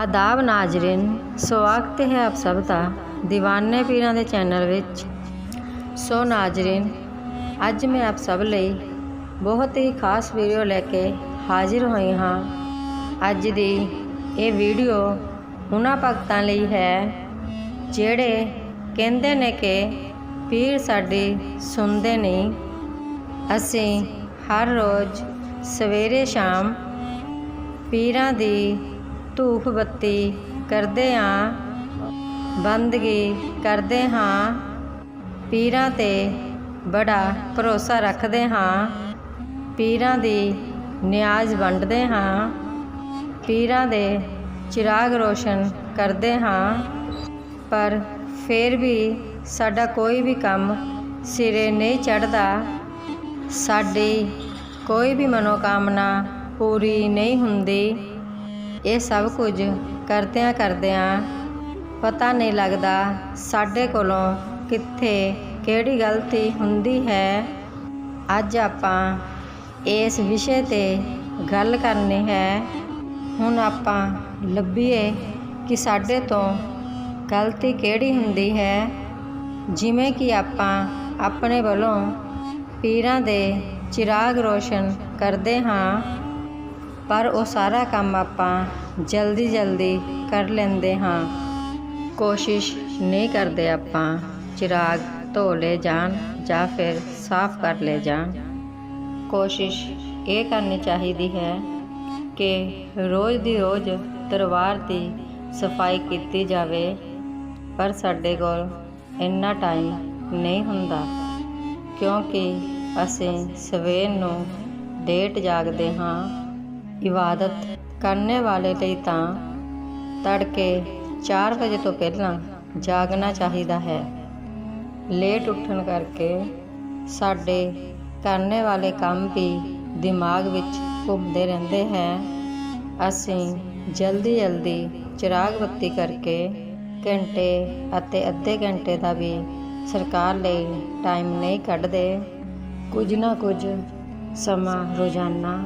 ਆਦਾਬ ਨਾਜ਼ਰੀਨ, ਸਵਾਗਤ ਹੈ ਆਪ ਸਭ ਦਾ دیਵਾਨੇ ਪੀਰਾਂ ਦੇ ਚੈਨਲ ਵਿੱਚ। ਸੋ ਨਾਜ਼ਰੀਨ, ਅੱਜ ਮੈਂ ਆਪ ਸਭ ਲਈ ਬਹੁਤ ਹੀ ਖਾਸ ਵੀਡੀਓ ਲੈ ਕੇ ਹਾਜ਼ਰ ਹੋਈ ਹਾਂ। ਅੱਜ ਦੀ ਇਹ ਵੀਡੀਓ ਉਹਨਾਂ ਭਗਤਾਂ ਲਈ ਹੈ, ਜਿਹੜੇ ਕਹਿੰਦੇ ਨੇ ਕਿ ਪੀਰ ਸਾਡੀ ਸੁਣਦੇ ਨਹੀਂ ਅਸੀਂ ਹਰ ਰੋਜ਼ ਸਵੇਰੇ ਸ਼ਾਮ ਪੀਰਾਂ ਦੀ ਧੂਫ ਬੱਤੀ ਕਰਦੇ ਹਾਂ ਬੰਦਗੀ ਕਰਦੇ ਹਾਂ। ਪੀਰਾਂ ਤੇ ਬੜਾ ਭਰੋਸਾ ਰੱਖਦੇ ਹਾਂ। ਪੀਰਾਂ ਦੀ ਨਿਆਜ਼ ਵੰਡਦੇ ਹਾਂ। ਪੀਰਾਂ ਦੇ ਚਿਰਾਗ ਰੋਸ਼ਨ ਕਰਦੇ ਹਾਂ। ਪਰ ਫਿਰ ਵੀ ਸਾਡਾ ਕੋਈ ਵੀ ਕੰਮ ਸਿਰੇ ਨਹੀਂ ਚੜਦਾ ਸਾਡੀ ਕੋਈ ਵੀ ਮਨੋਕਾਮਨਾ ਪੂਰੀ ਨਹੀਂ ਹੁੰਦੀ। ਇਹ ਸਭ ਕੁਝ ਕਰਦਿਆਂ ਕਰਦਿਆਂ ਪਤਾ ਨਹੀਂ ਲੱਗਦਾ ਸਾਡੇ ਕੋਲੋਂ ਕਿੱਥੇ ਕਿਹੜੀ ਗਲਤੀ ਹੁੰਦੀ ਹੈ। ਅੱਜ ਆਪਾਂ ਇਸ ਵਿਸ਼ੇ ਤੇ ਗੱਲ ਕਰਨੀ ਹੈ। ਹੁਣ ਆਪਾਂ ਲੱਭੀਏ ਕਿ ਸਾਡੇ ਤੋਂ ਗਲਤੀ ਕਿਹੜੀ ਹੁੰਦੀ ਹੈ। ਜਿਵੇਂ ਕਿ ਆਪਾਂ ਆਪਣੇ ਵੱਲੋਂ ਪੀਰਾਂ ਦੇ ਚਿਰਾਗ ਰੋਸ਼ਨ ਕਰਦੇ ਹਾਂ। ਪਰ ਉਹ ਸਾਰਾ ਕੰਮ ਆਪਾਂ ਜਲਦੀ ਜਲਦੀ ਕਰ ਲੈਂਦੇ ਹਾਂ। ਕੋਸ਼ਿਸ਼ ਨਹੀਂ ਕਰਦੇ ਆਪਾਂ ਚਿਰਾਗ ਧੋ ਲੈ ਜਾਣ ਜਾਂ ਫਿਰ ਸਾਫ਼ ਕਰ ਲੈ ਜਾਣ। ਕੋਸ਼ਿਸ਼ ਇਹ ਕਰਨੀ ਚਾਹੀਦੀ ਹੈ ਕਿ ਰੋਜ਼ ਦੀ ਰੋਜ਼ ਦਰਬਾਰ ਦੀ ਸਫ਼ਾਈ ਕੀਤੀ ਜਾਵੇ, ਪਰ ਸਾਡੇ ਕੋਲ ਇੰਨਾ ਟਾਈਮ ਨਹੀਂ ਹੁੰਦਾ, ਕਿਉਂਕਿ ਅਸੀਂ ਸਵੇਰ ਨੂੰ ਡੇਟ ਜਾਗਦੇ ਹਾਂ ਇਬਾਦਤ ਕਰਨੇ ਵਾਲੇ ਲਈ ਤਾਂ ਤੜਕੇ 4 ਵਜੇ ਤੋਂ ਪਹਿਲਾਂ ਜਾਗਣਾ ਚਾਹੀਦਾ ਹੈ। ਲੇਟ ਉੱਠਣ ਕਰਕੇ ਸਾਡੇ ਕਰਨੇ ਵਾਲੇ ਕੰਮ ਵੀ ਦਿਮਾਗ ਵਿੱਚ ਘੁੰਮਦੇ ਰਹਿੰਦੇ ਹੈ। ਅਸੀਂ ਜਲਦੀ ਜਲਦੀ ਚਿਰਾਗ ਬੱਤੀ ਕਰਕੇ ਘੰਟੇ ਅਤੇ ਅੱਧੇ ਘੰਟੇ ਦਾ ਵੀ ਸਰਕਾਰ ਲਈ ਟਾਈਮ ਨਹੀਂ ਕੱਢਦੇ। ਕੁਝ ਨਾ ਕੁਝ ਸਮਾਂ ਰੋਜ਼ਾਨਾ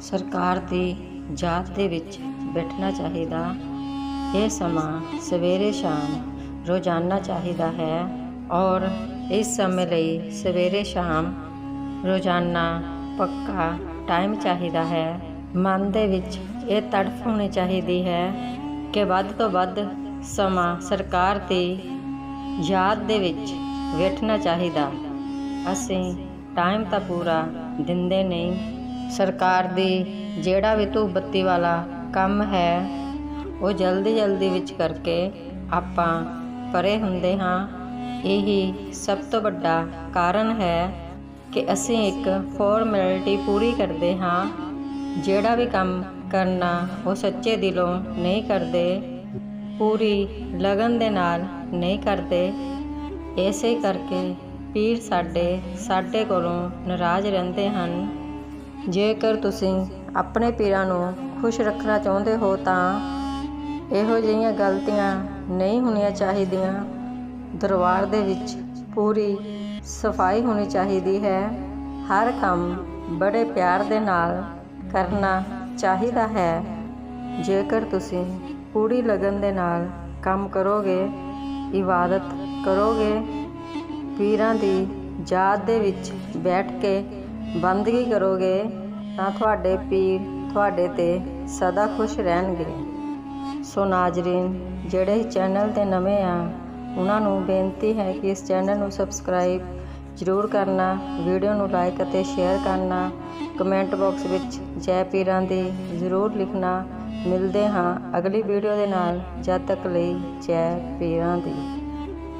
ਸਰਕਾਰ ਦੀ ਯਾਦ ਦੇ ਵਿੱਚ ਬੈਠਣਾ ਚਾਹੀਦਾ। ਇਹ ਸਮਾਂ ਸਵੇਰੇ ਸ਼ਾਮ ਰੋਜ਼ਾਨਾ ਚਾਹੀਦਾ ਹੈ ਔਰ ਇਸ ਸਮੇਂ ਲਈ ਸਵੇਰੇ ਸ਼ਾਮ ਰੋਜ਼ਾਨਾ ਪੱਕਾ ਟਾਈਮ ਚਾਹੀਦਾ ਹੈ। ਮਨ ਦੇ ਵਿੱਚ ਇਹ ਤੜਫ ਹੋਣੀ ਚਾਹੀਦੀ ਹੈ ਕਿ ਵੱਧ ਤੋਂ ਵੱਧ ਸਮਾਂ ਸਰਕਾਰ ਦੀ ਯਾਦ ਦੇ ਵਿੱਚ ਬੈਠਣਾ ਚਾਹੀਦਾ। ਅਸੀਂ ਟਾਈਮ ਤਾਂ ਪੂਰਾ ਦਿੰਦੇ ਨਹੀਂ। ਸਰਕਾਰ ਦੀ ਜਿਹੜਾ ਵੀ ਧੂਪ ਬੱਤੀ ਵਾਲਾ ਕੰਮ ਹੈ, ਉਹ ਜਲਦੀ ਜਲਦੀ ਵਿੱਚ ਕਰਕੇ ਆਪਾਂ ਪਰੇ ਹੁੰਦੇ ਹਾਂ। ਇਹੀ ਸਭ ਤੋਂ ਵੱਡਾ ਕਾਰਨ ਹੈ ਕਿ ਅਸੀਂ ਇੱਕ ਫਾਰਮੈਲਿਟੀ ਪੂਰੀ ਕਰਦੇ ਹਾਂ। ਜਿਹੜਾ ਵੀ ਕੰਮ ਕਰਨਾ, ਉਹ ਸੱਚੇ ਦਿਲੋਂ ਨਹੀਂ ਕਰਦੇ, ਪੂਰੀ ਲਗਨ ਦੇ ਨਾਲ ਨਹੀਂ ਕਰਦੇ। ਐਸੇ ਕਰਕੇ ਪੀਰ ਸਾਡੇ ਸਾਡੇ ਕੋਲੋਂ ਨਾਰਾਜ਼ ਰਹਿੰਦੇ ਹਨ। ਜੇਕਰ ਤੁਸੀਂ ਆਪਣੇ ਪੀਰਾਂ ਨੂੰ ਖੁਸ਼ ਰੱਖਣਾ ਚਾਹੁੰਦੇ ਹੋ ਤਾਂ ਇਹੋ ਜਿਹੀਆਂ ਗਲਤੀਆਂ ਨਹੀਂ ਹੋਣੀਆਂ ਚਾਹੀਦੀਆਂ। ਦਰਬਾਰ ਦੇ ਵਿੱਚ ਪੂਰੀ ਸਫ਼ਾਈ ਹੋਣੀ ਚਾਹੀਦੀ ਹੈ। ਹਰ ਕੰਮ ਬੜੇ ਪਿਆਰ ਦੇ ਨਾਲ ਕਰਨਾ ਚਾਹੀਦਾ ਹੈ। ਜੇਕਰ ਤੁਸੀਂ ਪੂਰੀ ਲਗਨ ਦੇ ਨਾਲ ਕੰਮ ਕਰੋਗੇ, ਇਬਾਦਤ ਕਰੋਗੇ, ਪੀਰਾਂ ਦੀ ਯਾਦ ਦੇ ਵਿੱਚ ਬੈਠ ਕੇ ਬੰਦਗੀ ਕਰੋਗੇ ਤਾਂ ਤੁਹਾਡੇ ਪੀਰ ਤੁਹਾਡੇ ਤੇ ਸਦਾ ਖੁਸ਼ ਰਹਿਣਗੇ। ਸੋ ਨਾਜ਼ਰੀਨ, ਜਿਹੜੇ ਚੈਨਲ ਤੇ ਨਵੇਂ ਆ, ਉਹਨਾਂ ਨੂੰ ਬੇਨਤੀ ਹੈ ਕਿ ਇਸ ਚੈਨਲ ਨੂੰ ਸਬਸਕ੍ਰਾਈਬ ਜ਼ਰੂਰ ਕਰਨਾ, ਵੀਡੀਓ ਨੂੰ ਲਾਈਕ ਅਤੇ ਸ਼ੇਅਰ ਕਰਨਾ, ਕਮੈਂਟ ਬਾਕਸ ਵਿੱਚ ਜੈ ਪੀਰਾਂ ਦੀ ਜ਼ਰੂਰ ਲਿਖਣਾ। ਮਿਲਦੇ ਹਾਂ ਅਗਲੀ ਵੀਡੀਓ ਦੇ ਨਾਲ। ਜਦ ਤੱਕ ਲਈ ਜੈ ਪੀਰਾਂ ਦੀ।